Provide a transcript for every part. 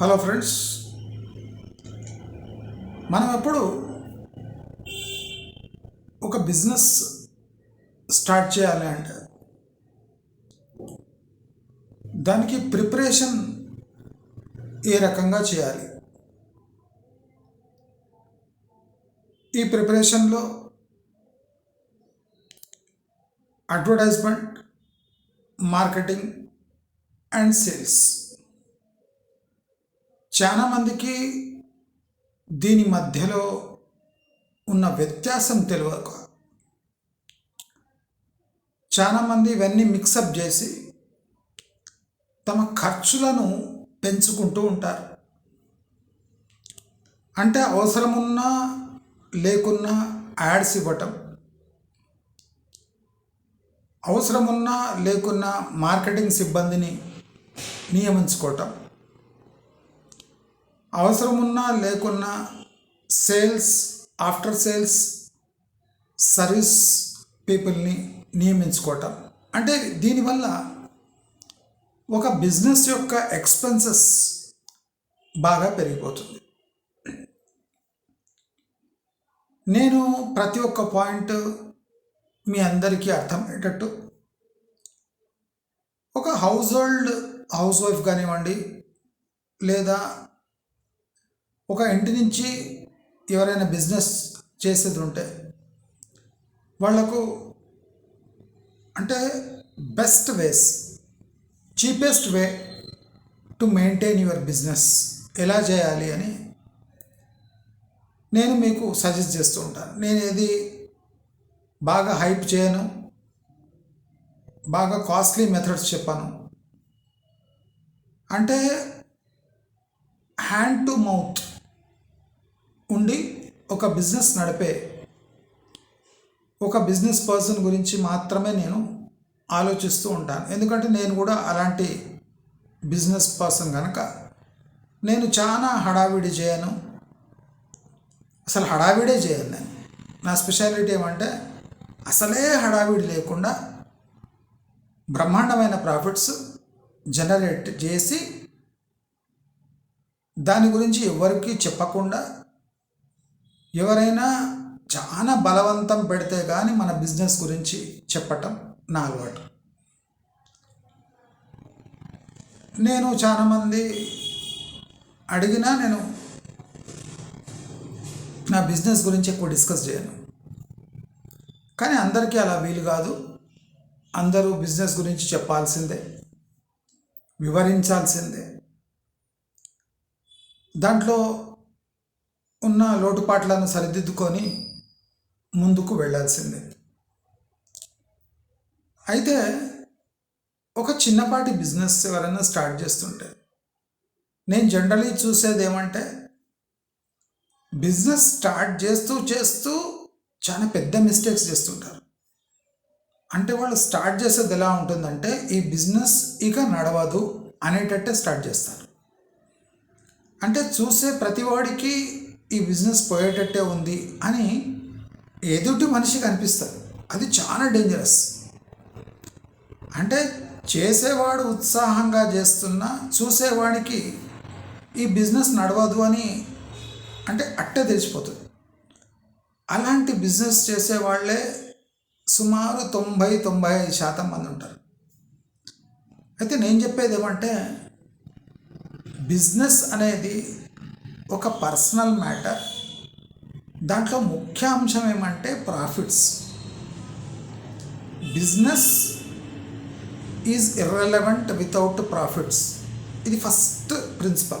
Hello friends. మనం ఎప్పుడు ఒక బిజినెస్ స్టార్ట్ చేయాలి అంటే దానికి ప్రిపరేషన్ ఏ రకంగా చేయాలి? ఈ ప్రిపరేషన్లో అడ్వర్టైజ్మెంట్ మార్కెటింగ్ అండ్ సేల్స్. చాలా మందికి దీని మధ్యలో ఉన్న వ్యత్యాసం తెలియక చాలామంది ఇవన్నీ మిక్సప్ చేసి తమ ఖర్చులను పెంచుకుంటూ ఉంటారు. అంటే అవసరమున్నా లేకున్నా యాడ్స్ ఇవ్వటం అవసరమున్నా లేకున్నా మార్కెటింగ్ సిబ్బందిని నియమించుకోవటం అవసరమున్నా లేకున్నా సేల్స్ ఆఫ్టర్ సేల్స్ సర్వీస్ పీపుల్ని నియమించుకోవటం. అంటే దీనివల్ల ఒక బిజినెస్ యొక్క ఎక్స్పెన్సెస్ బాగా పెరిగిపోతుంది. నేను ప్రతి ఒక్క పాయింట్ మీ అందరికీ అర్థమయ్యేటట్టు ఒక హౌస్ హోల్డ్ హౌస్ వైఫ్ కానివ్వండి లేదా ఒక ఇంటి నుంచి ఎవరైనా బిజినెస్ చేసేది ఉంటే వాళ్ళకు అంటే best ways cheapest way to maintain your business ఎలా చేయాలి అని నేను మీకు సజెస్ట్ చేస్తూ ఉంటాను. నేను ఏది బాగా హైప్ చేయను బాగా కాస్ట్లీ మెథడ్స్ చెప్పాను. అంటే హ్యాండ్ టు మౌత్ ఉండి ఒక బిజినెస్ నడిపే ఒక బిజినెస్ పర్సన్ గురించి మాత్రమే నేను ఆలోచిస్తూ ఉంటాను. ఎందుకంటే నేను కూడా అలాంటి బిజినెస్ పర్సన్ కనుక నేను చాలా హడావిడి చేయను. అసలు హడావిడే చేయను నేను. నా స్పెషాలిటీ ఏమంటే అసలే హడావిడి లేకుండా బ్రహ్మాండమైన ప్రాఫిట్స్ జనరేట్ చేసి దాని గురించి ఎవరికి చెప్పకుండా ఎవరైనా చాలా బలవంతం పెడితే కానీ మన బిజినెస్ గురించి చెప్పటం నా అలవాటు. నేను చాలామంది అడిగినా నేను నా బిజినెస్ గురించి ఎక్కువ డిస్కస్ చేయను. కానీ అందరికీ అలా వీలు కాదు. అందరూ బిజినెస్ గురించి చెప్పాల్సిందే వివరించాల్సిందే. దాంట్లో ఉన్న లోటుపాట్లను సరిదిద్దుకొని ముందుకు వెళ్ళాల్సిందే. అయితే ఒక చిన్నపాటి బిజినెస్ ఎవరైనా స్టార్ట్ చేస్తుంటే నేను జనరలీ చూసేది ఏమంటే బిజినెస్ స్టార్ట్ చేస్తూ చేస్తూ చాలా పెద్ద మిస్టేక్స్ చేస్తుంటారు. అంటే వాళ్ళు స్టార్ట్ చేసేది ఎలా ఉంటుందంటే ఈ బిజినెస్ ఇక నడవదు అనేటట్టే స్టార్ట్ చేస్తారు. అంటే చూసే ప్రతివాడికి ఈ బిజినెస్ పోయేటట్టే ఉంది అని ఎదుటి మనిషికి అనిపిస్తుంది అది చాలా డేంజరస్ అంటే చేసేవాడు ఉత్సాహంగా చేస్తున్నా చూసేవాడికి ఈ బిజినెస్ నడవదు అని అంటే అట్టే తెలిసిపోతుంది. అలాంటి బిజినెస్ చేసేవాళ్ళే సుమారు తొంభై తొంభై ఐదు శాతం మంది ఉంటారు. అయితే నేను చెప్పేది ఏమంటే బిజినెస్ అనేది ఒక పర్సనల్ మ్యాటర్. దాంట్లో ముఖ్య అంశం ఏమంటే profits. Business is irrelevant without profits. ఇది ఫస్ట్ ప్రిన్సిపల్.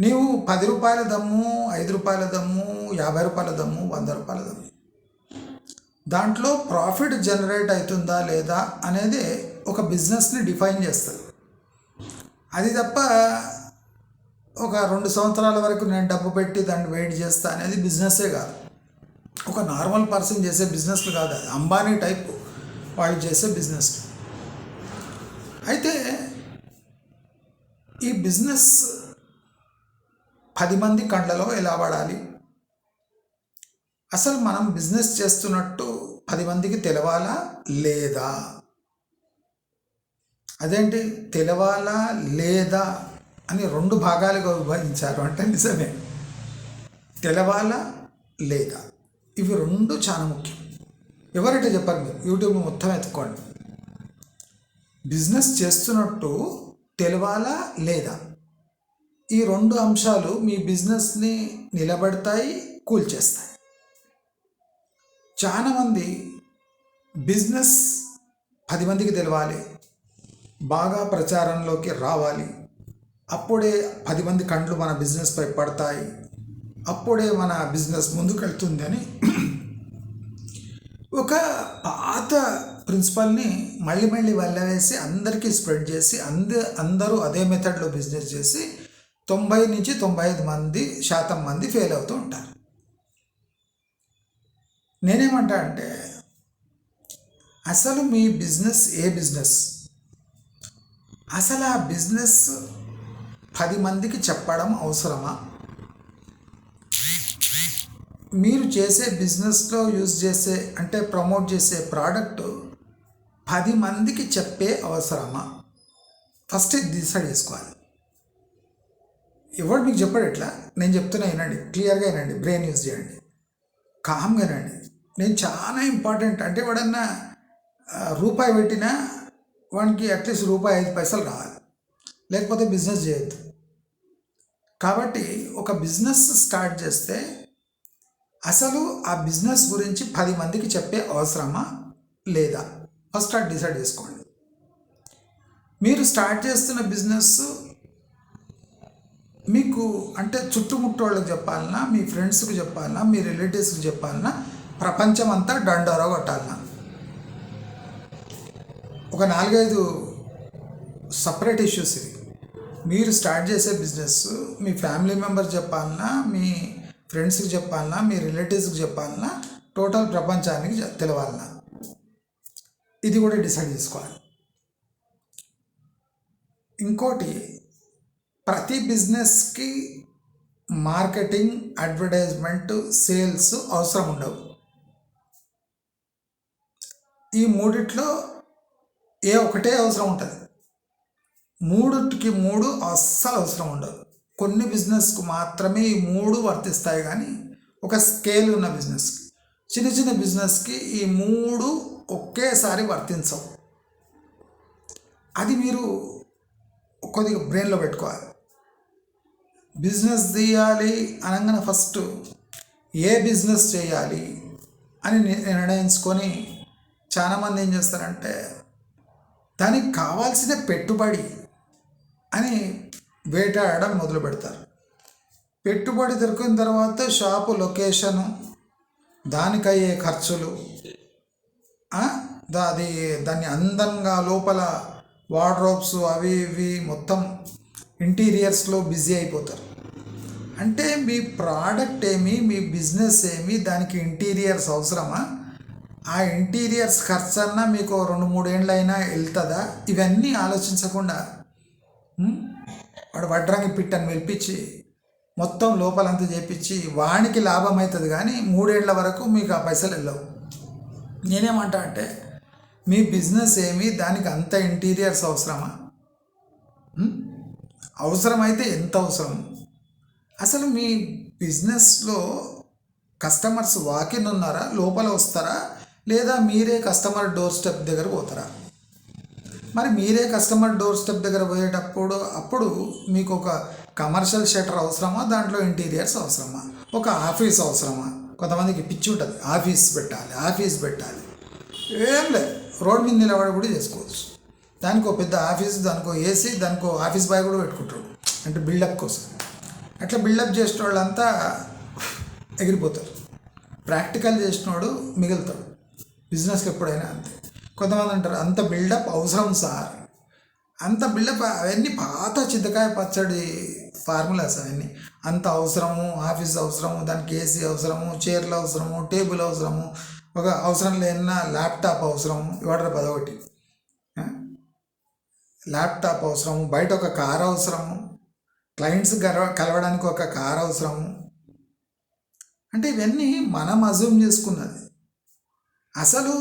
నీవు పది రూపాయల దమ్ము ఐదు రూపాయల దమ్ము యాభై రూపాయల దమ్ము వంద రూపాయల దమ్ము. దాంట్లో ప్రాఫిట్ జనరేట్ అవుతుందా లేదా అనేది ఒక బిజినెస్ని డిఫైన్ చేస్తుంది. అది తప్ప ఒక రెండు సంవత్సరాల వరకు నేను డబ్బు పెట్టి దాన్ని వెయిట్ చేస్తా అనేది బిజినెస్సే కాదు. ఒక నార్మల్ పర్సన్ చేసే బిజినెస్లు కాదు అది. అంబానీ టైప్ వాళ్ళు చేసే బిజినెస్. అయితే ఈ బిజినెస్ పది మంది కండ్లలో ఎలా పడాలి అసలు మనం బిజినెస్ చేస్తున్నట్టు పది మందికి తెలవాలా? లేదా? అదేంటి? తెలవాలా లేదా అని రెండు భాగాలుగా విభజించారు అంటే నిజమే. తెలవాలా లేదా? ఇవి రెండు చాలా ముఖ్యం. ఎవరైతే చెప్పారు మీరు? యూట్యూబ్ మొత్తం ఎత్తుకోండి. బిజినెస్ చేస్తున్నట్టు తెలవాలా లేదా? ఈ రెండు అంశాలు మీ బిజినెస్ని నిలబడతాయి కూల్చేస్తాయి. చాలామంది బిజినెస్ పది మందికి తెలవాలి. బాగా ప్రచారంలోకి రావాలి. అప్పుడే పది మంది కండ్లు మన బిజినెస్పై పడతాయి. అప్పుడే మన బిజినెస్ ముందుకెళ్తుందని ఒక పాత ప్రిన్సిపల్ని మళ్ళీ మళ్ళీ వెళ్ళవేసి అందరికీ స్ప్రెడ్ చేసి అంద అందరూ అదే మెథడ్లో బిజినెస్ చేసి తొంభై నుంచి తొంభై ఐదు మంది శాతం మంది ఫెయిల్ అవుతూ ఉంటారు. నేనేమంటా అంటే అసలు మీ బిజినెస్ ఏ బిజినెస్? అసలు ఆ బిజినెస్ పది మందికి చెప్పడం అవసరమా? మీరు చేసే బిజినెస్లో యూజ్ చేసే అంటే ప్రమోట్ చేసే ప్రోడక్ట్ పది మందికి చెప్పే అవసరమా? ఫస్ట్ ఇది డిసైడ్ చేసుకోవాలి. ఎవడు మీకు చెప్పాడు ఎట్లా? నేను చెప్తున్నా వినండి క్లియర్గా వినండి బ్రెయిన్ యూజ్ చేయండి కామ్గా వినండి. నేను చాలా ఇంపార్టెంట్ అంటే ఎవడన్నా రూపాయి పెట్టినా వానికి అట్లీస్ట్ రూపాయి ఐదు పైసలు కావాలి లేకపోతే బిజినెస్ చేయొద్దు. కాబట్టి ఒక బిజినెస్ స్టార్ట్ చేస్తే అసలు ఆ బిజినెస్ గురించి పది మందికి చెప్పే అవసరమా? లేదా? ఫస్ట్ అది డిసైడ్ చేసుకోండి. మీరు స్టార్ట్ చేస్తున్న బిజినెస్ మీకు అంటే చుట్టుముట్టోళ్ళకి చెప్పాలన్నా మీ ఫ్రెండ్స్కి చెప్పాలన్నా మీ రిలేటివ్స్కి చెప్పాలన్నా ప్రపంచం అంతా డండోరా కొట్టాలన్నా ఒక నాలుగైదు సపరేట్ ఇష్యూస్ ఇవి మీరు స్టార్ట్ చేసే బిజినెస్ మీ ఫ్యామిలీ మెంబర్ చెప్పాలన్నా మీ ఫ్రెండ్స్కి చెప్పాలన్నా మీ రిలేటివ్స్కి చెప్పాలన్నా టోటల్ ప్రపంచానికి తెలవాలన్నా. ఇది కూడా డిసైడ్ చేసుకోవాలి. ఇంకోటి ప్రతి బిజినెస్కి మార్కెటింగ్ అడ్వర్టైజ్మెంట్ సేల్స్ అవసరం ఉండవు. ఈ మూడిట్లో ఏ ఒకటే అవసరం ఉంటుంది. మూడుకి మూడు అస్సలు అవసరం ఉండదు. కొన్ని బిజినెస్కు మాత్రమే ఈ మూడు వర్తిస్తాయి కానీ ఒక స్కేల్ ఉన్న బిజినెస్కి చిన్న చిన్న బిజినెస్కి ఈ మూడు ఒకేసారి వర్తించవు. అది మీరు కొద్దిగా బ్రెయిన్లో పెట్టుకోవాలి. బిజినెస్ తీయాలి అనగానే ఫస్ట్ ఏ బిజినెస్ చేయాలి అని నిర్ణయించుకొని చాలామంది ఏం చేస్తారంటే దానికి కావాల్సిన పెట్టుబడి అని వేటాడడం మొదలు పెడతారు. పెట్టుబడి దొరికిన తర్వాత షాపు లొకేషను దానికయ్యే ఖర్చులు దా- అది దాన్ని అందంగా లోపల వార్డ్రోబ్స్ అవి ఇవి మొత్తం ఇంటీరియర్స్లో బిజీ అయిపోతారు. అంటే మీ ప్రోడక్ట్ ఏమి మీ బిజినెస్ ఏమి దానికి ఇంటీరియర్స్ అవసరమా? ఆ ఇంటీరియర్స్ ఖర్చు అన్నా మీకు రెండు మూడేళ్ళైనా వెళ్తుందా ఇవన్నీ ఆలోచించకుండా వాడు వడ్రంగి పిట్టని పిలిపించి మొత్తం లోపలంతా చేపించి వానికి లాభం అవుతుంది కానీ మూడేళ్ళ వరకు మీకు ఆ పైసలు వెళ్ళవు నేనేమంటా అంటే మీ బిజినెస్ ఏమి దానికి అంత ఇంటీరియర్స్ అవసరమా? అవసరమైతే ఎంత అవసరం? అసలు మీ బిజినెస్లో కస్టమర్స్ వాకిన్ ఉన్నారా లోపల వస్తారా? లేదా మీరే కస్టమర్ డోర్ స్టెప్ దగ్గర పోతారా? మరి మీరే కస్టమర్ డోర్ స్టెప్ దగ్గర పోయేటప్పుడు అప్పుడు మీకు ఒక కమర్షియల్ షటర్ అవసరమా? దాంట్లో ఇంటీరియర్స్ అవసరమా? ఒక ఆఫీస్ అవసరమా? కొంతమందికి పిచ్చి ఉంటుంది. ఆఫీస్ పెట్టాలి ఆఫీస్ పెట్టాలి. ఏం లేదు. రోడ్ మీద నిలబడి కూడా చేసుకోవచ్చు. దానికి ఒక పెద్ద ఆఫీస్ దానికో ఏసీ దానికో ఆఫీస్ బాయ్ కూడా పెట్టుకుంటాడు. అంటే బిల్డప్ కోసం. అట్లా బిల్డప్ చేసిన వాళ్ళంతా ఎగిరిపోతారు. ప్రాక్టికల్ చేసినోడు మిగులుతాడు. బిజినెస్కి ఎప్పుడైనా అంతే. కొంతమంది అంటారు అంత బిల్డప్ అవసరం సార్. అంత బిల్డప్ అవన్నీ పాత చింతకాయ పచ్చడి ఫార్ములాస్ అవన్నీ. అంత అవసరము ఆఫీస్ అవసరము దానికి ఏసీ అవసరము చైర్లు అవసరము టేబుల్ అవసరము ఒక అవసరం లేన ల్యాప్టాప్ అవసరము ఇవాడ పదొకటి. ల్యాప్టాప్ అవసరము బయట ఒక కార్ అవసరము క్లయింట్స్ కలవ కలవడానికి ఒక కార్ అవసరము. అంటే ఇవన్నీ మనం అజ్యూమ్ చేసుకున్నది. అసలు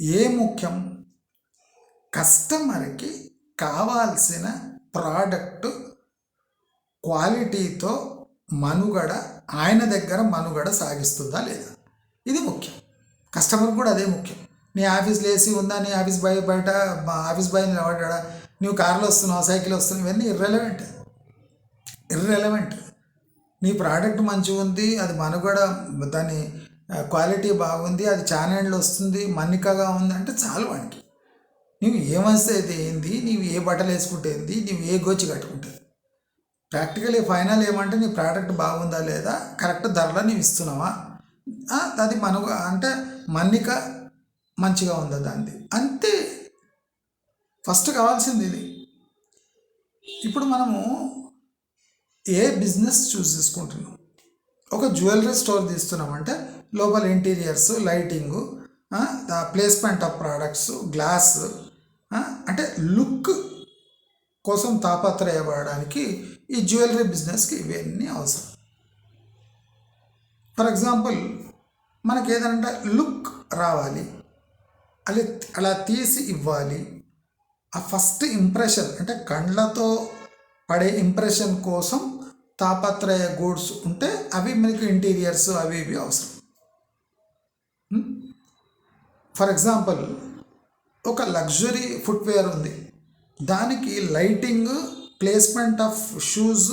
ఏ ముఖ్యం? కస్టమర్కి కావాల్సిన ప్రోడక్ట్ క్వాలిటీతో మనుగడ ఆయన దగ్గర మనుగడ సాగిస్తుందా లేదా? ఇది ముఖ్యం. కస్టమర్ కూడా అదే ముఖ్యం. నీ ఆఫీస్లో ఏసీ ఉందా? నీ ఆఫీస్ బాయ్ బయట మా ఆఫీస్ బాయ్ నిలబడ్డా నువ్వు కార్లో వస్తున్నావు? సైకిల్ వస్తున్నావు? ఇవన్నీ ఇర్రెలవెంట్ ఇర్రెలవెంట్ నీ ప్రోడక్ట్ మంచిగా ఉంది అది మనుగడ దాన్ని క్వాలిటీ బాగుంది అది ఛానళ్ళు వస్తుంది మన్నికగా ఉంది అంటే చాలు వానికి నీవు ఏమస్తే ఏంది నీవు ఏ బట్టలు వేసుకుంటే ఏంది నీవు ఏ గోచి కట్టుకుంటే ప్రాక్టికలీ ఫైనల్ ఏమంటే నీ ప్రోడక్ట్ బాగుందా లేదా కరెక్ట్ ధరలో నీవు ఇస్తున్నావా? అది మనకు అంటే మన్నిక మంచిగా ఉందా దాన్ని అంతే. ఫస్ట్ కావాల్సింది ఇది. ఇప్పుడు మనము ఏ బిజినెస్ చూస్ చేసుకుంటున్నాం? ఒక జ్యువెలరీ స్టోర్ తీస్తున్నామంటే లోపల interiors lighting placement of products glass అంటే లుక్ కోసం తాపత్రయపడడానికి ఈ జ్యువెలరీ బిజినెస్కి ఇవన్నీ అవసరం. ఫర్ ఎగ్జాంపుల్ మనకి ఏదంటే లుక్ రావాలి. అలా అలా తీసి ఇవ్వాలి. ఆ ఫస్ట్ ఇంప్రెషన్ అంటే కండ్లతో పడే ఇంప్రెషన్ కోసం తాపత్రయ గూడ్స్ ఉంటే అవి మనకి ఇంటీరియర్స్ అవి ఇవి అవసరం. ఫర్ ఎగ్జాంపుల్ ఒక లగ్జరీ ఫుట్వేర్ ఉంది. దానికి lighting placement of shoes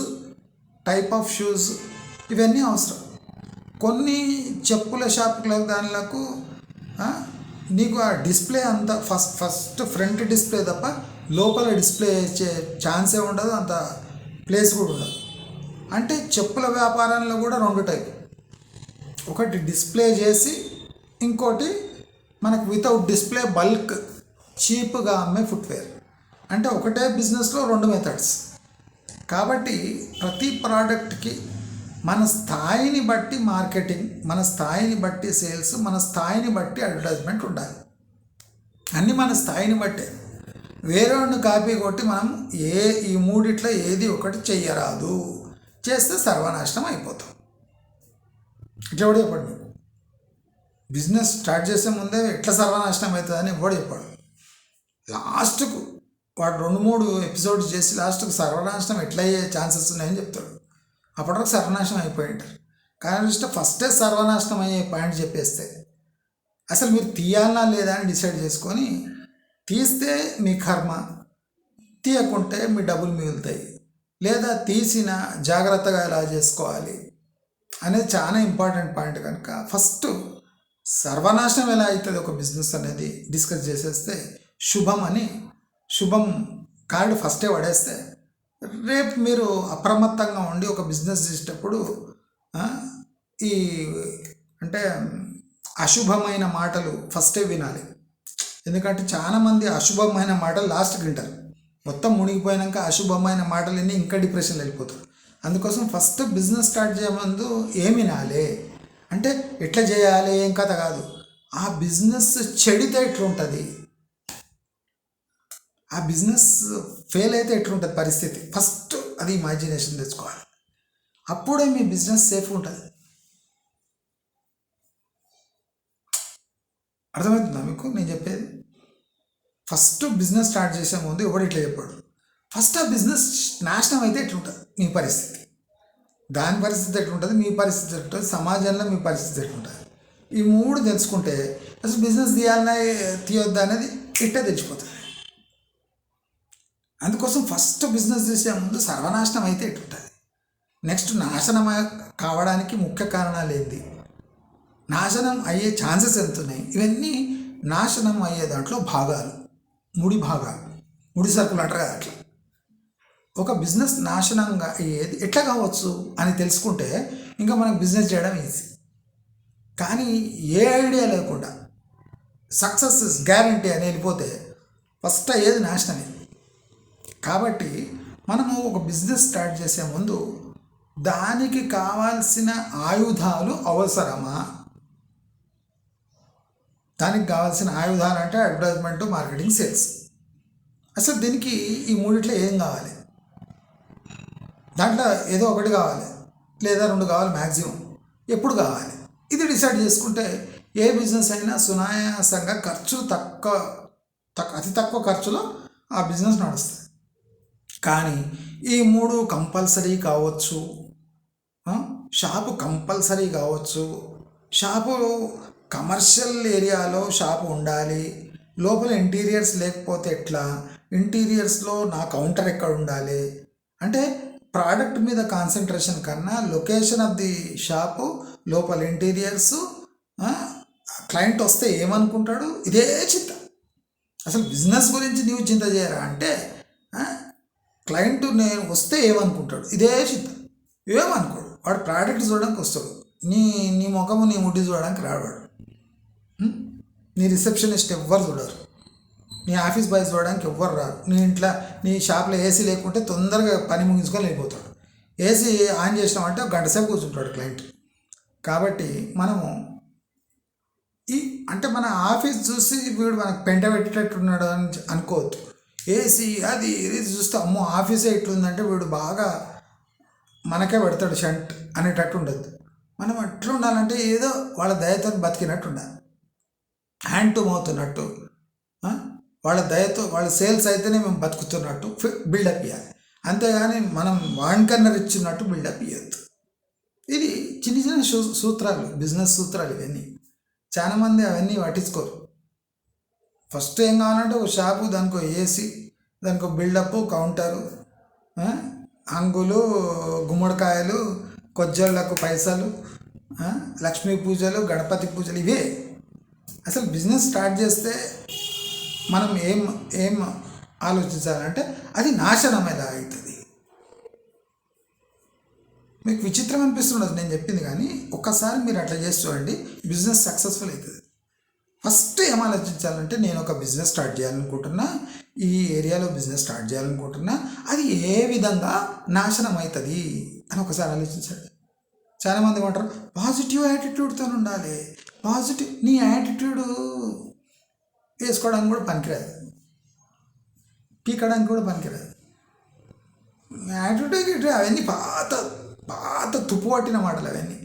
type of shoes ఇవన్నీ అవసరం. కొన్ని చెప్పుల షాపులకు దానిలకు నీకు ఆ డిస్ప్లే అంత ఫస్ట్ ఫస్ట్ ఫ్రంట్ డిస్ప్లే తప్ప లోపల డిస్ప్లే ఇచ్చే ఛాన్సే ఉండదు అంత ప్లేస్ కూడా ఉండదు. అంటే చెప్పుల వ్యాపారంలో కూడా రెండు టైప్. ఒకటి డిస్ప్లే చేసి ఇంకోటి మనకు వితౌట్ డిస్ప్లే బల్క్ చీప్గా అమ్మే ఫుట్వేర్ అంటే ఒకటే బిజినెస్లో రెండు మెథడ్స్ కాబట్టి ప్రతి ప్రోడక్ట్కి మన స్థాయిని బట్టి మార్కెటింగ్ మన స్థాయిని బట్టి సేల్స్ మన స్థాయిని బట్టి అడ్వర్టైజ్మెంట్ ఉండాలి. అన్నీ మన స్థాయిని బట్టే. వేరే కాపీ కొట్టి మనం ఏ ఈ మూడిట్లో ఏది ఒకటి చెయ్యరాదు. చేస్తే సర్వనాశనం అయిపోతాం. ఇట్లా కూడా చెప్పండి. బిజినెస్ స్టార్ట్ చేసే ముందే ఎట్లా సర్వనాశనం అవుతుందని ఎవడు చెప్పాడు. లాస్ట్కు వాడు రెండు మూడు ఎపిసోడ్స్ చేసి లాస్ట్కు సర్వనాశనం ఎట్లా అయ్యే ఛాన్సెస్ ఉన్నాయని చెప్తాడు. అప్పటివరకు సర్వనాశనం అయిపోయి ఉంటారు. కానీ ఇష్టం ఫస్టే సర్వనాశనం అయ్యే పాయింట్ చెప్పేస్తే అసలు మీరు తీయాలనా లేదా అని డిసైడ్ చేసుకొని తీస్తే మీ కర్మ తీయకుంటే మీ డబ్బులు మిగులుతాయి. లేదా తీసిన జాగ్రత్తగా ఎలా చేసుకోవాలి అనేది చాలా ఇంపార్టెంట్ పాయింట్ కనుక ఫస్ట్ సర్వనాశనం ఎలా అవుతుంది ఒక బిజినెస్ అనేది డిస్కస్ చేసేస్తే శుభం అని శుభం కార్డు ఫస్టే పడేస్తే రేపు మీరు అప్రమత్తంగా ఉండి ఒక బిజినెస్ చేసేటప్పుడు ఈ అంటే అశుభమైన మాటలు ఫస్టే వినాలి. ఎందుకంటే చాలామంది అశుభమైన మాటలు లాస్ట్కి వింటారు. మొత్తం మునిగిపోయాక అశుభమైన మాటలన్నీ ఇంకా డిప్రెషన్లో వెళ్ళిపోతారు. అందుకోసం ఫస్ట్ బిజినెస్ స్టార్ట్ చేయమందు ఏమి ఏం వినాలి? అంటే ఎట్లా చేయాలి ఏం కథ కాదు. ఆ బిజినెస్ చెడితే ఎట్లుంటుంది? ఆ బిజినెస్ ఫెయిల్ అయితే ఎట్లుంటుంది పరిస్థితి? ఫస్ట్ అది ఇమాజినేషన్ తెచ్చుకోవాలి. అప్పుడే మీ బిజినెస్ సేఫ్ ఉంటుంది. అర్థమవుతుందా మీకు? నేను చెప్పేది? ఫస్ట్ బిజినెస్ స్టార్ట్ చేసే ముందు ఎవడు ఇట్లా చెప్పాడు? ఫస్ట్ ఆ బిజినెస్ నాశనం అయితే ఎట్లుంటుంది? మీ పరిస్థితి. దాని పరిస్థితి ఎట్లుంటుంది? మీ పరిస్థితి ఎట్లుంటుంది? సమాజంలో మీ పరిస్థితి ఎట్లుంటుంది? ఈ మూడు తెలుసుకుంటే అసలు బిజినెస్ తీయాలన్నా తీయొద్దా అనేది ఇట్టే తెచ్చిపోతుంది అందుకోసం ఫస్ట్ బిజినెస్ చేసే ముందు సర్వనాశనం అయితే ఎట్లుంటుంది? నెక్స్ట్ నాశనం కావడానికి ముఖ్య కారణాలు ఏంటి నాశనం అయ్యే ఛాన్సెస్ ఎంత ఉన్నాయి ఇవన్నీ నాశనం అయ్యే దాంట్లో భాగాలు. ముడి భాగాలు. ముడి సరుకులు అంటారు కదా అట్లా. ఒక బిజినెస్ నాశనంగా అయ్యేది ఎట్లా కావచ్చు అని తెలుసుకుంటే ఇంకా మనకు బిజినెస్ చేయడం ఈజీ. కానీ ఏ ఐడియా లేకుండా సక్సెస్ గ్యారంటీ అని వెళ్ళిపోతే ఫస్ట్ అయ్యేది నాశనమే కాబట్టి మనము ఒక బిజినెస్ స్టార్ట్ చేసే ముందు దానికి కావాల్సిన ఆయుధాలు అవసరమా? దానికి కావాల్సిన ఆయుధాలు అంటే అడ్వర్టైజ్మెంట్ మార్కెటింగ్ సేల్స్. అసలు దీనికి ఈ మూడిట్లో ఏం కావాలి? దాంట్లో ఏదో ఒకటి కావాలి. లేదా రెండు కావాలి మ్యాక్సిమం ఎప్పుడు కావాలి? ఇది డిసైడ్ చేసుకుంటే ఏ బిజినెస్ అయినా సునాయాసంగా ఖర్చులు తక్కువ తక్ అతి తక్కువ ఖర్చులో ఆ బిజినెస్ నడుస్తుంది. కానీ ఈ మూడు కంపల్సరీ కావచ్చు షాపు కంపల్సరీ కావచ్చు షాపు కమర్షియల్ ఏరియాలో షాపు ఉండాలి లోపల ఇంటీరియర్స్ లేకపోతే ఎట్లా? ఇంటీరియర్స్లో నా కౌంటర్ ఎక్కడ ఉండాలి? అంటే ప్రోడక్ట్ మీద కాన్సన్ట్రేషన్ కన్నా లొకేషన్ ఆఫ్ ది షాపు లోపల ఇంటీరియర్స్ క్లయింట్ వస్తే ఏమనుకుంటాడు? ఇదే చింత అసలు బిజినెస్ గురించి నీవు చింత చేయరా అంటే క్లయింట్ నేను వస్తే ఏమనుకుంటాడు? ఇదే చింత ఏమనుకోడు? వాడు ప్రోడక్ట్ చూడడానికి వస్తాడు. నీ నీ ముఖము నీ ముడ్డి చూడడానికి రాడు వాడు. నీ రిసెప్షనిస్ట్ ఎవ్వరు చూడరు. నీ ఆఫీస్ బాయ్స్ చూడడానికి ఎవ్వరు రారు. నీ ఇంట్లో నీ షాప్లో ఏసీ లేకుంటే తొందరగా పని ముగించుకొని వెళ్ళిపోతాడు. ఏసీ ఆన్ చేసినామంటే గంట సేపు కూర్చుంటాడు క్లయింట్ కాబట్టి మనము ఈ అంటే మన ఆఫీస్ చూసి వీడు మనకు పెంట పెట్టేటట్టున్నాడు అని అనుకోవద్దు. ఏసీ అది ఇది చూస్తే అమ్మో ఆఫీసే ఇట్లుందంటే వీడు బాగా మనకే పెడతాడు షంట్ అనేటట్టు ఉండదు. మనం అట్లా ఉండాలంటే ఏదో వాళ్ళ దయతో బతికినట్టు ఉండాలి. హ్యాండ్ టు మౌత్ ఉన్నట్టు. వాళ్ళ దయతో వాళ్ళ సేల్స్ అయితేనే మేము బతుకుతున్నట్టు బిల్డప్ ఇవ్వాలి అంతేగాని మనం వాణికన్నా ఇచ్చినట్టు బిల్డప్ ఇవ్వద్దు ఇది చిన్న చిన్న సూత్రాలు బిజినెస్ సూత్రాలు ఇవన్నీ. చాలామంది అవన్నీ పట్టించుకోరు. ఫస్ట్ ఏం కావాలంటే ఒక షాపు దానికి ఏసీ దానికి బిల్డప్ కౌంటరు అంగులు గుమ్మడికాయలు కొజ్జోళ్ళకు పైసలు లక్ష్మీ పూజలు గణపతి పూజలు ఇవే. అసలు బిజినెస్ స్టార్ట్ చేస్తే మనం ఏం ఏం ఆలోచించాలంటే అది నాశనం అవుతుంది. మీకు విచిత్రం అనిపిస్తుండదు నేను చెప్పింది కానీ ఒక్కసారి మీరు అట్లా చేసి చూడండి బిజినెస్ సక్సెస్ఫుల్ అవుతుంది. ఫస్ట్ ఏం ఆలోచించాలంటే నేను ఒక బిజినెస్ స్టార్ట్ చేయాలనుకుంటున్నా ఈ ఏరియాలో బిజినెస్ స్టార్ట్ చేయాలనుకుంటున్నా అది ఏ విధంగా నాశనం అవుతుంది అని ఒకసారి ఆలోచించండి. చాలామంది ఏమంటారు పాజిటివ్ యాటిట్యూడ్తో ఉండాలి పాజిటివ్ నీ యాటిట్యూడ్ వేసుకోవడానికి కూడా పనికిరాదు. పీకడానికి కూడా పనికిరాదు. యాటిట్యూడ్ గిట్యూడ్ అవన్నీ పాత పాత తుప్పు పట్టిన మాటలు అవన్నీ.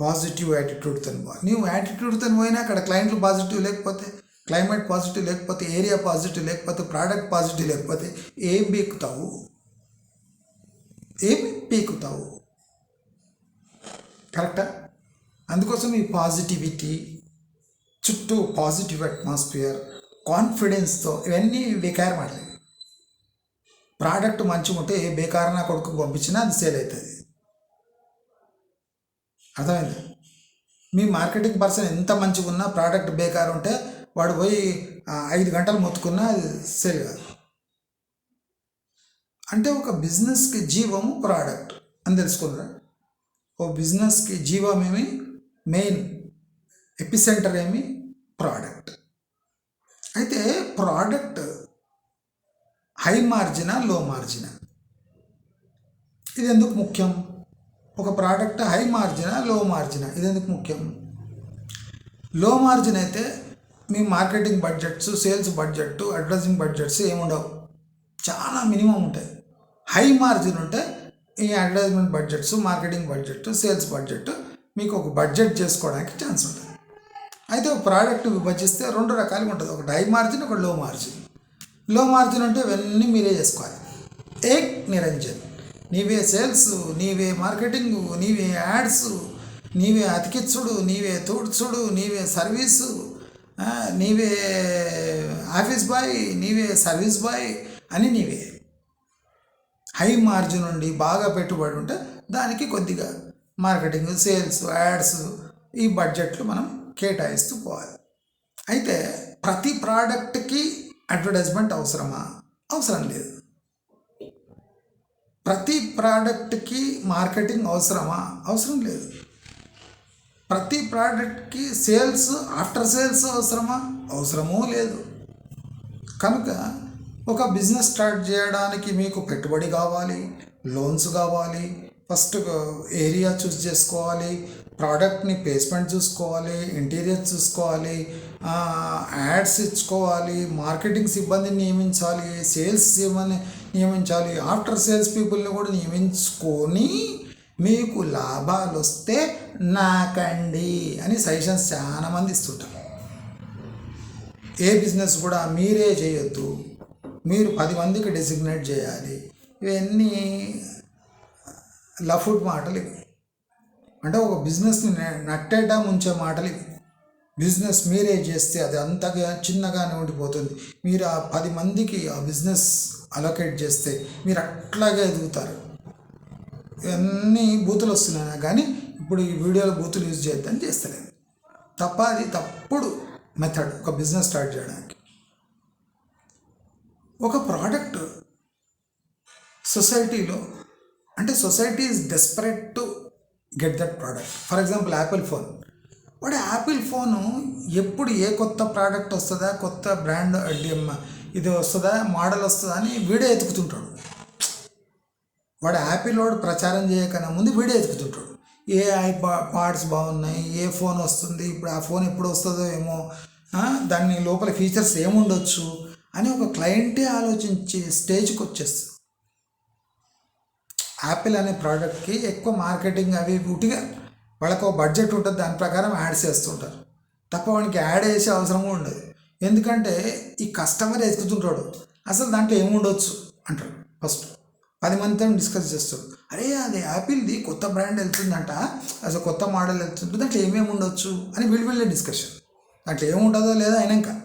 పాజిటివ్ యాటిట్యూడ్తో నీవు యాటిట్యూడ్తో పోయినా అక్కడ క్లయింట్లు పాజిటివ్ లేకపోతే క్లైమేట్ పాజిటివ్ లేకపోతే ఏరియా పాజిటివ్ లేకపోతే ప్రోడక్ట్ పాజిటివ్ లేకపోతే ఏం పీకుతావు? ఏం పీకుతావు? కరెక్టా అందుకోసం ఈ పాజిటివిటీ చుట్టూ పాజిటివ్ అట్మాస్ఫియర్ కాన్ఫిడెన్స్తో ఇవన్నీ బేకారం మాటలు. ప్రోడక్ట్ మంచిగా ఉంటే ఏ కొడుకు పంపించినా అది సేల్ అవుతుంది. అర్థమైంది? మీ మార్కెటింగ్ పర్సన్ ఎంత మంచిగా ఉన్నా ప్రోడక్ట్ బేకార్ ఉంటే వాడు పోయి ఐదు గంటలు మొత్తుకున్నా అది సేల్ కాదు. అంటే ఒక బిజినెస్కి జీవము ప్రోడక్ట్ అని తెలుసుకున్నారా ఓ బిజినెస్కి జీవం ఏమి మెయిన్ ఎపిసెంటర్ ఏమి? ప్రోడక్ట్. అయితే ప్రోడక్ట్ హై మార్జినా లో మార్జినా ఇది ఎందుకు ముఖ్యం? ఒక ప్రోడక్ట్ హై మార్జినా లో మార్జినా ఇది ఎందుకు ముఖ్యం? లో మార్జిన్ అయితే మీ marketing budgets sales budget advertising budgets ఏముండవు. చాలా మినిమం ఉంటాయి. హై మార్జిన్ ఉంటే ఈ advertisement budgets marketing budget sales budget మీకు ఒక బడ్జెట్ చేసుకోవడానికి ఛాన్స్ ఉంటుంది. అయితే ఒక ప్రోడక్ట్ విభజిస్తే రెండు రకాలుగా ఉంటుంది. ఒక హై మార్జిన్ ఒకటి లో మార్జిన్లో మార్జిన్ అంటే ఇవన్నీ మీరే చేసుకోవాలి. ఏక్ నిరంజన్. నీవే సేల్స్ నీవే మార్కెటింగ్ నీవే యాడ్స్ నీవే అతికిచ్చుడు నీవే తూడ్చుడు నీవే సర్వీసు నీవే ఆఫీస్ బాయ్ నీవే సర్వీస్ బాయ్ అని నీవే. హై మార్జిన్ ఉండి బాగా పెట్టుబడి ఉంటే దానికి కొద్దిగా మార్కెటింగ్ సేల్స్ యాడ్స్ ఈ బడ్జెట్లు మనం కేటాయిస్తూ పోవాలి అయితే ప్రతి ప్రోడక్ట్కి అడ్వర్టైజ్మెంట్ అవసరమా? అవసరం లేదు. ప్రతి ప్రోడక్ట్కి మార్కెటింగ్ అవసరమా? అవసరం లేదు. ప్రతి ప్రోడక్ట్కి సేల్స్ ఆఫ్టర్ సేల్స్ అవసరమా? అవసరమూ లేదు. కనుక ఒక బిజినెస్ స్టార్ట్ చేయడానికి మీకు పెట్టుబడి కావాలి లోన్స్ కావాలి ఫస్ట్ ఏరియా చూస్ చేసుకోవాలి ప్రోడక్ట్ని ప్లేస్మెంట్ చూసుకోవాలి ఇంటీరియర్ చూసుకోవాలి యాడ్స్ ఇచ్చుకోవాలి మార్కెటింగ్ సిబ్బందిని నియమించాలి సేల్స్ సిబ్బంది నియమించాలి ఆఫ్టర్ సేల్స్ పీపుల్ని కూడా నియమించుకొని మీకు లాభాలు వస్తే నాకండి అని సజెషన్స్ చాలా మంది ఇస్తుంటారు. ఏ బిజినెస్ కూడా మీరే చేయొద్దు. మీరు పది మందికి డెసిగ్నేట్ చేయాలి. ఇవన్నీ లఫుడ్ మాటలు ఇవి. అంటే ఒక బిజినెస్ని న- నట్టేట ముంచే మాటలు. ఇవి బిజినెస్ మీరే చేస్తే అది అంతగా చిన్నగానే ఉండిపోతుంది. మీరు ఆ పది మందికి ఆ బిజినెస్ అలొకేట్ చేస్తే మీరు అట్లాగే ఎదుగుతారు. ఇవన్నీ బూతులు వస్తున్నాయి కానీ ఇప్పుడు ఈ వీడియోలో బూతులు యూజ్ చేద్దని చేస్తలేదు. తప్ప అది తప్పుడు మెథడ్ ఒక బిజినెస్ స్టార్ట్ చేయడానికి. ఒక ప్రోడక్ట్ సొసైటీలో అంటే society is desperate to get that product for example Apple phone వాడు యాపిల్ ఫోను ఎప్పుడు ఏ కొత్త ప్రోడక్ట్ వస్తుందా కొత్త బ్రాండ్ ఇది వస్తుందా మోడల్ వస్తుందా అని వీడే ఎతుకుతుంటాడు. వాడు యాపిల్ వాడు ప్రచారం చేయకన్నా ముందు వీడియో ఎతుకుతుంటాడు. ఏ ఐ పార్ట్స్ బాగున్నాయి ఏ ఫోన్ వస్తుంది ఇప్పుడు ఆ ఫోన్ ఎప్పుడు వస్తుందో ఏమో దాని లోపల ఫీచర్స్ ఏముండొచ్చు అని ఒక క్లయింటే ఆలోచించే స్టేజ్కి వచ్చేస్తుంది యాపిల్ అనే ప్రోడక్ట్కి ఎక్కువ మార్కెటింగ్ అవి ఉటిగా వాళ్ళకు ఒక బడ్జెట్ ఉంటుంది దాని ప్రకారం యాడ్స్ చేస్తుంటారు. తప్ప వానికి యాడ్ వేసే అవసరం ఉండదు. ఎందుకంటే ఈ కస్టమర్ ఎదుగుతుంటాడు. అసలు దాంట్లో ఏముండొచ్చు? అంటాడు. ఫస్ట్ పది మందితో డిస్కస్ చేస్తాడు. అరే అది యాపిల్ది కొత్త బ్రాండ్ వెళ్తుందంట. అసలు కొత్త మోడల్ వెళ్తుంది దాంట్లో ఏమేమి ఉండొచ్చు? అని వీళ్ళు వీళ్ళే డిస్కషన్ దాంట్లో ఏముంటుందో లేదో అయినాక.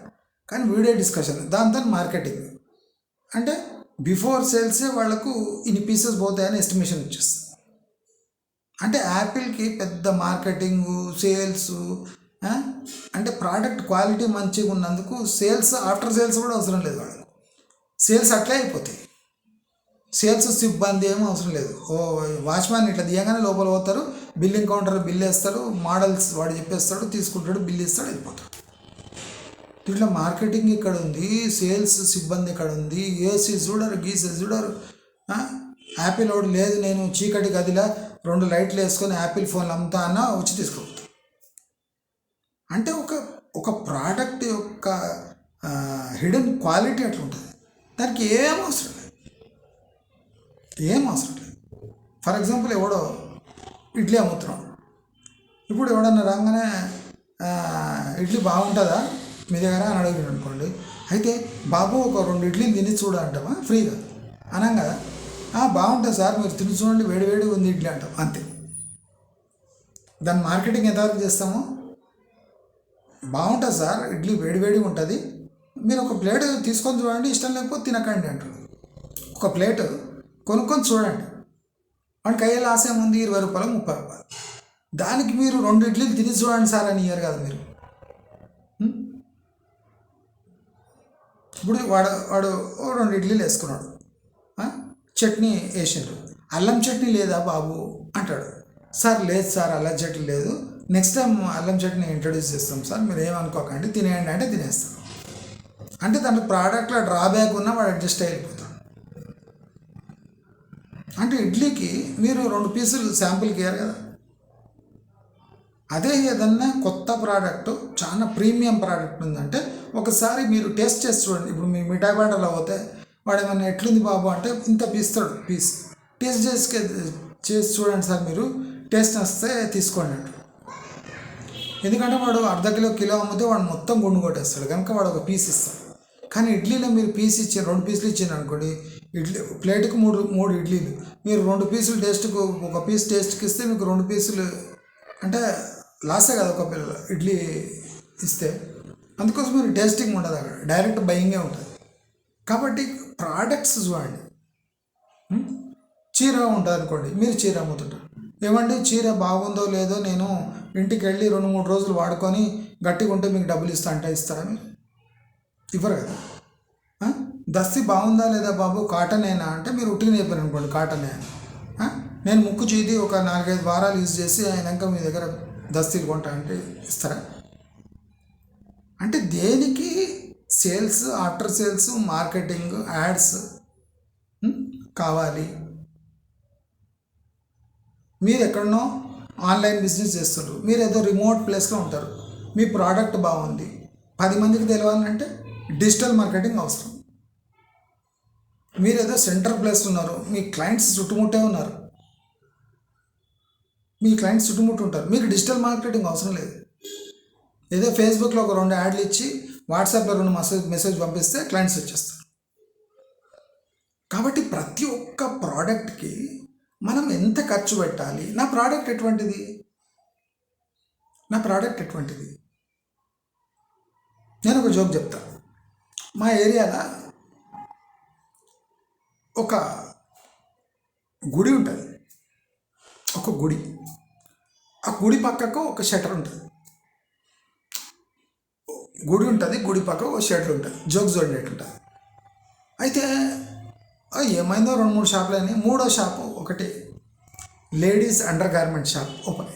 కానీ వీడియో డిస్కషన్ దాంతో మార్కెటింగ్ అంటే బిఫోర్ సేల్సే వాళ్ళకు ఇన్ని పీసెస్ పోతాయని ఎస్టిమేషన్ వచ్చేస్తుంది. అంటే యాపిల్కి పెద్ద మార్కెటింగ్ సేల్స్ అంటే ప్రోడక్ట్ క్వాలిటీ మంచిగా ఉన్నందుకు సేల్స్ ఆఫ్టర్ సేల్స్ కూడా అవసరం లేదు వాళ్ళకు. సేల్స్ అట్లే అయిపోతాయి. సేల్స్ సిబ్బంది ఏమీ అవసరం లేదు. ఓ వాచ్మ్యాన్ ఇట్లా తీయగానే లోపల పోతారు బిల్లింగ్ కౌంటర్ బిల్ వేస్తారు మోడల్స్ వాడు చెప్పేస్తాడు తీసుకుంటాడు బిల్ ఇస్తాడు వెళ్ళిపోతాడు. దీంట్లో మార్కెటింగ్ ఇక్కడ ఉంది సేల్స్ సిబ్బంది ఇక్కడ ఉంది ఏసీ చూడరు గీసీ చూడరు. యాపిల్ ఒకటి లేదు నేను చీకటి గదిలో రెండు లైట్లు వేసుకొని యాపిల్ ఫోన్లు అమ్ముతా అన్న వచ్చి తీసుకోపోతాను అంటే ఒక ఒక ప్రోడక్ట్ యొక్క హిడెన్ క్వాలిటీ అట్లా ఉంటుంది దానికి ఏం అవసరం లేదు. ఏం అవసరం లేదు. ఫర్ ఎగ్జాంపుల్ ఎవడో ఇడ్లీ అమ్ముతున్నాడు. ఇప్పుడు ఎవడన్నా రాగానే ఇడ్లీ బాగుంటుందా? మీ దగ్గర అని అడిగాడు అనుకోండి. అయితే బాబు ఒక రెండు ఇడ్లీలు తిని చూడ అంటామా? ఫ్రీగా అనగా "ఆ, బాగుంటుంది సార్ మీరు తిని చూడండి వేడి వేడి ఉంది ఇడ్లీ అంటాం. అంతే. దాని మార్కెటింగ్ ఎంతవరకు చేస్తాము? బాగుంటుంది సార్ ఇడ్లీ వేడి వేడి ఉంటుంది. మీరు ఒక ప్లేట్ తీసుకొని చూడండి ఇష్టం లేకపోతే తినకండి అంటాడు. ఒక ప్లేట్ కొనుక్కొని చూడండి. వాడికి అయ్యే లాస్ ఏముంది? ఇరవై రూపాయలు ముప్పై రూపాయలు. దానికి మీరు రెండు ఇడ్లీలు తిని చూడండి సార్ అని ఇయ్యారు కదా మీరు. ఇప్పుడు వాడు వాడు ఓ రెండు ఇడ్లీలు వేసుకున్నాడు. చట్నీ వేసిండ్రు. అల్లం చట్నీ లేదా బాబు? అంటాడు. సార్ లేదు సార్ అల్లం చట్నీ లేదు. నెక్స్ట్ టైం అల్లం చట్నీ ఇంట్రడ్యూస్ చేస్తాం సార్ మీరు ఏమనుకోకండి తినేయండి అంటే తినేస్తాం. అంటే దాంట్లో ప్రోడక్ట్లో డ్రాబ్యాక్ ఉన్నా వాడు అడ్జస్ట్ అయిపోతాడు. అంటే ఇడ్లీకి మీరు రెండు పీసులు శాంపుల్కి ఇయ్యారు కదా. అదే ఏదన్నా కొత్త ప్రోడక్ట్ చాలా ప్రీమియం ప్రోడక్ట్ ఉందంటే ఒకసారి మీరు టేస్ట్ చేసి చూడండి. ఇప్పుడు మీ మిఠాయి బాటలో పోతే వాడు ఏమన్నా ఎట్లుంది బాబు అంటే ఇంత పీస్తాడు పీస్. టేస్ట్ చేసి చేసి చూడండి సార్ మీరు. టేస్ట్ వస్తే తీసుకోండి ఎందుకంటే వాడు అర్ధ కిలో కిలో అమ్మితే వాడు మొత్తం గుండు కొట్టేస్తాడు. కనుక వాడు ఒక పీస్ ఇస్తాడు. కానీ ఇడ్లీలో మీరు పీస్ ఇచ్చి రెండు పీసులు ఇచ్చారు అనుకోండి ఇడ్లీ ప్లేట్కి మూడు మూడు ఇడ్లీలు. మీరు రెండు పీసులు టేస్ట్కు ఒక పీస్ టేస్ట్కి ఇస్తే మీకు రెండు పీసులు అంటే లాసే కదా ఒక పిల్ల ఇడ్లీ ఇస్తే. అందుకోసం మీరు టేస్టింగ్ ఉండదు అక్కడ. డైరెక్ట్ బయింగే ఉంటుంది. కాబట్టి ప్రోడక్ట్స్ చూడండి. చీర ఉంటుంది అనుకోండి. మీరు చీర అమ్ముతుంటారు. ఏమండి? చీర బాగుందో లేదో నేను ఇంటికి వెళ్ళి రెండు మూడు రోజులు వాడుకొని గట్టిగా ఉంటే మీకు డబ్బులు ఇస్తా అంటే ఇస్తారా మీరు ఇవ్వరు కదా. దస్తి బాగుందా లేదా బాబు? కాటనేనా అంటే మీరు ఉట్టిన చెప్పారు అనుకోండి కాటనే అని. నేను ముక్కు చేది ఒక నాలుగైదు వారాలు యూజ్ చేసి అయినాక మీ దగ్గర దస్తీలు కొంటా అంటే ఇస్తారా? అంటే దేనికి sales after sales marketing ads కావాలి? మీరు ఎక్కడనో ఆన్లైన్ బిజినెస్ చేస్తారు మీరు ఏదో రిమోట్ ప్లేస్లో ఉంటారు. మీ ప్రోడక్ట్ బాగుంది. పది మందికి తెలియాలంటే డిజిటల్ మార్కెటింగ్ అవసరం. మీరు ఏదో సెంటర్ ప్లేస్ ఉన్నారు. మీ క్లయింట్స్ చుట్టుముట్టే ఉన్నారు. మీ క్లయింట్స్ చుట్టుముట్టు ఉంటారు. మీకు డిజిటల్ మార్కెటింగ్ అవసరం లేదు. ఏదో ఫేస్బుక్లో ఒక రెండు యాడ్లు ఇచ్చి వాట్సాప్లో రెండు మెసేజ్ మెసేజ్ పంపిస్తే క్లయింట్స్ వచ్చేస్తారు. కాబట్టి ప్రతి ఒక్క ప్రోడక్ట్కి మనం ఎంత ఖర్చు పెట్టాలి? నా ప్రోడక్ట్ ఎటువంటిది? నా ప్రోడక్ట్ ఎటువంటిది? నేను ఒక జోక్ చెప్తా. మా ఏరియాలో ఒక గుడి ఉంటుంది. ఒక గుడి. ఆ గుడి పక్కకు ఒక షటర్ ఉంటుంది. గుడి ఉంటుంది గుడి పక్క ఒక షటర్ ఉంటుంది జోక్ జోడినట్టు ఉంటుంది. అయితే ఏమైందో రెండు మూడు షాపులు అయినాయి. మూడో షాపు ఒకటి ladies under garment shop open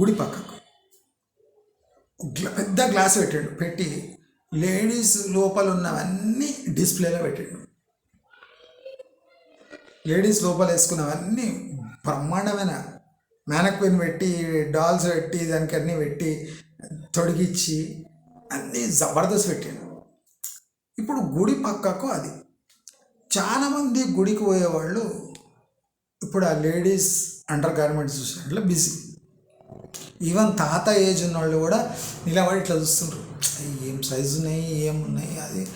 గుడి పక్కకు. పెద్ద గ్లాస్ పెట్టాడు. పెట్టి లేడీస్ లోపల ఉన్నవన్నీ డిస్ప్లేలో పెట్టాడు. లేడీస్ లోపల వేసుకున్నవన్నీ బ్రహ్మాండమైన మేనక్విన్ పెట్టి డాల్స్ పెట్టి దానికి అన్నీ పెట్టి తొడిగిచ్చి అన్నీ జబర్దస్త్ పెట్టాడు ఇప్పుడు గుడి పక్కకు అది. చాలామంది గుడికి పోయేవాళ్ళు ఇప్పుడు ఆ లేడీస్ అండర్ గార్మెంట్స్ చూసినట్లు బిజీ. ఈవెన్ తాత ఏజ్ ఉన్న వాళ్ళు కూడా నిలబడి ఇట్లా చూస్తుండ్రు. ఏం సైజు ఉన్నాయి ఏమున్నాయి అది.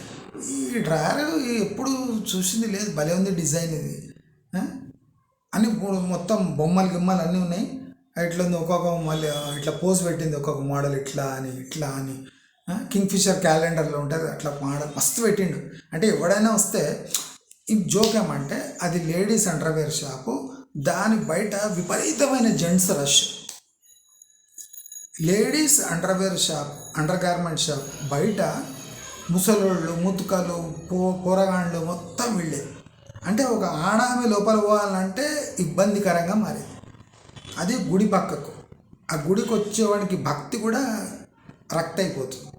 ఈ డ్రాయర్ ఎప్పుడు చూసింది లేదు భలే ఉంది డిజైన్ ఇది. అని ఇప్పుడు మొత్తం బొమ్మలు గిమ్మలు అన్నీ ఉన్నాయి. ఇట్లా ఉంది ఒక్కొక్క మళ్ళీ ఇట్లా పోజ్ పెట్టింది ఒక్కొక్క మోడల్ ఇట్లా అని ఇట్లా అని. కింగ్ఫిషర్ క్యాలెండర్లో ఉంటుంది అట్లా మోడల్ మస్తు పెట్టిండు. అంటే ఎవడైనా వస్తే ఈ జోక్ ఏమంటే అది లేడీస్ అండర్వేర్ షాపు దాని బయట విపరీతమైన gents rush ladies underwear shop undergarment shop బయట ముసలోళ్ళు ముతుకలు పో పోరగాళ్ళు మొత్తం వీళ్ళే. అంటే ఒక ఆడామి లోపల పోవాలంటే ఇబ్బందికరంగా మారింది. అది గుడి పక్కకు. ఆ గుడికి వచ్చేవాడికి భక్తి కూడా రక్త అయిపోతుంది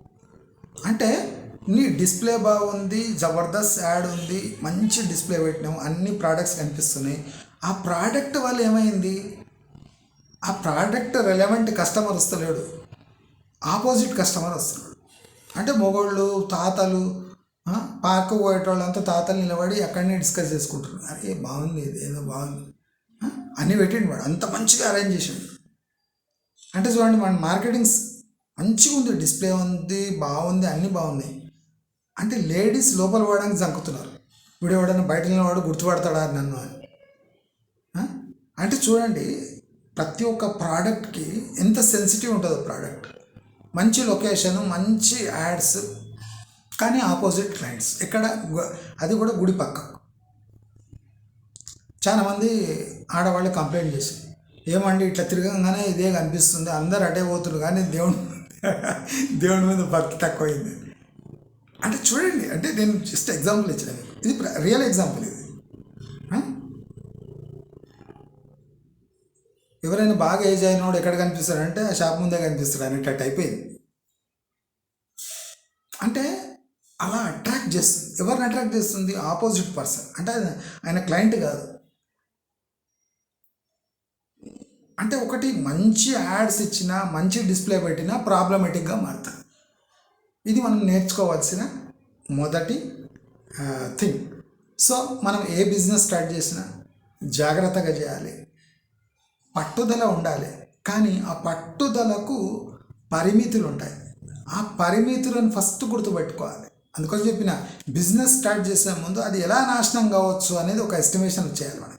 అంటే నీ డిస్ప్లే బాగుంది జబర్దస్త్ యాడ్ ఉంది మంచి డిస్ప్లే పెట్టినాం అన్ని ప్రోడక్ట్స్ కనిపిస్తున్నాయి. ఆ ప్రోడక్ట్ వల్ల ఏమైంది? ఆ ప్రోడక్ట్ రెలవెంట్ కస్టమర్ వస్తలేడు. ఆపోజిట్ కస్టమర్ వస్తున్నాడు. అంటే మొగోళ్ళు తాతలు ఆ, పార్క్ పోయేటోళ్ళంతా తాతలు నిలబడి అక్కడనే డిస్కస్ చేసుకుంటారు అరే బాగుంది ఇది ఏదో బాగుంది. అన్నీ పెట్టిండు వాడు. అంత మంచిగా అరేంజ్ చేసిండు. అంటే చూడండి మన మార్కెటింగ్ మంచిగా ఉంది డిస్ప్లే ఉంది బాగుంది అన్నీ బాగున్నాయి. అంటే లేడీస్ లోపల పోవడానికి జంకుతున్నారు. వీడు ఎవడన్నా బయట వాడు గుర్తుపడతాడా నన్ను అని. అంటే చూడండి ప్రతి ఒక్క ప్రోడక్ట్కి ఎంత సెన్సిటివ్ ఉంటుందో ప్రోడక్ట్ మంచి లొకేషన్ మంచి యాడ్స్ కానీ ఆపోజిట్ క్లయింట్స్ ఎక్కడ గు- అది కూడా గుడి పక్క. చాలామంది ఆడవాళ్ళు కంప్లైంట్ చేశారు. ఏమండి ఇట్లా తిరగంగానే ఇదే కనిపిస్తుంది అందరు అటే పోతున్నారు కానీ దేవుడు దేవుడి మీద భక్తి తక్కువైంది. అంటే చూడండి అంటే నేను జస్ట్ ఎగ్జాంపుల్ ఇచ్చిన. ఇది రియల్ ఎగ్జాంపుల్ ఇది. ఎవరైనా బాగా ఏజ్ అయినోడు ఎక్కడ కనిపిస్తాడంటే ఆ షాప్ ముందే కనిపిస్తాడు అనేటట్టు అయిపోయింది. అంటే అలా అట్రాక్ట్ చేస్తుంది. ఎవరిని అట్రాక్ట్ చేస్తుంది? ఆపోజిట్ పర్సన్ అంటే ఆయన క్లయింట్ కాదు. అంటే ఒకటి మంచి యాడ్స్ ఇచ్చినా మంచి డిస్ప్లే పెట్టినా ప్రాబ్లమేటిక్గా మారుతుంది ఇది మనం నేర్చుకోవాల్సిన మొదటి థింగ్ సో మనం ఏ బిజినెస్ స్టార్ట్ చేసినా జాగ్రత్తగా చేయాలి. పట్టుదల ఉండాలి. కానీ ఆ పట్టుదలకు పరిమితులు ఉంటాయి ఆ పరిమితులను ఫస్ట్ గుర్తుపెట్టుకోవాలి. అందుకని చెప్పిన బిజినెస్ స్టార్ట్ చేసే ముందు అది ఎలా నాశనం కావచ్చు అనేది ఒక ఎస్టిమేషన్ చేయాలి మనం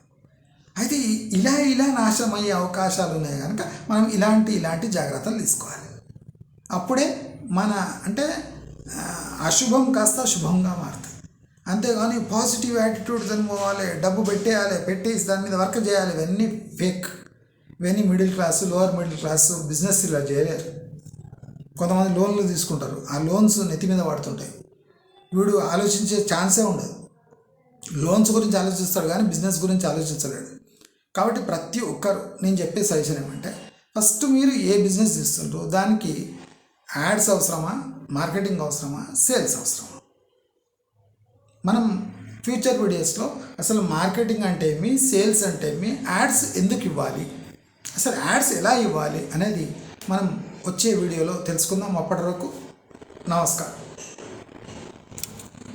అయితే ఇలా ఇలా నాశనం అయ్యే అవకాశాలు ఉన్నాయి కనుక మనం ఇలాంటి ఇలాంటి జాగ్రత్తలు తీసుకోవాలి. అప్పుడే మన అంటే అశుభం కాస్త శుభంగా మారుతుంది అంతేగాని పాజిటివ్ యాటిట్యూడ్ దాన్ని పోవాలి డబ్బు పెట్టేయాలి పెట్టేసి దాని మీద వర్క్ చేయాలి ఇవన్నీ ఫేక్ ఇవన్నీ middle class lower middle class business ఇలా చేయలేరు. కొంతమంది లోన్లు తీసుకుంటారు. ఆ లోన్స్ నెత్తి మీద పడుతుంటాయి. వీడు ఆలోచించే ఛాన్సే ఉండదు. లోన్స్ గురించి ఆలోచిస్తాడు కానీ బిజినెస్ గురించి ఆలోచించలేడు. కాబట్టి ప్రతి ఒక్కరు నేను చెప్పే సజెషన్ ఏమంటే ఫస్ట్ మీరు ఏ బిజినెస్ చేస్తుంటారో దానికి యాడ్స్ అవసరమా? మార్కెటింగ్ అవసరమా? సేల్స్ అవసరమా? మనం ఫ్యూచర్ వీడియోస్లో అసలు మార్కెటింగ్ అంటే ఏమి సేల్స్ అంటే ఏమి యాడ్స్ ఎందుకు ఇవ్వాలి? అసలు యాడ్స్ ఎలా ఇవ్వాలి అనేది మనం వచ్చే వీడియోలో తెలుసుకుందాం. అప్పటి వరకు నమస్కారం.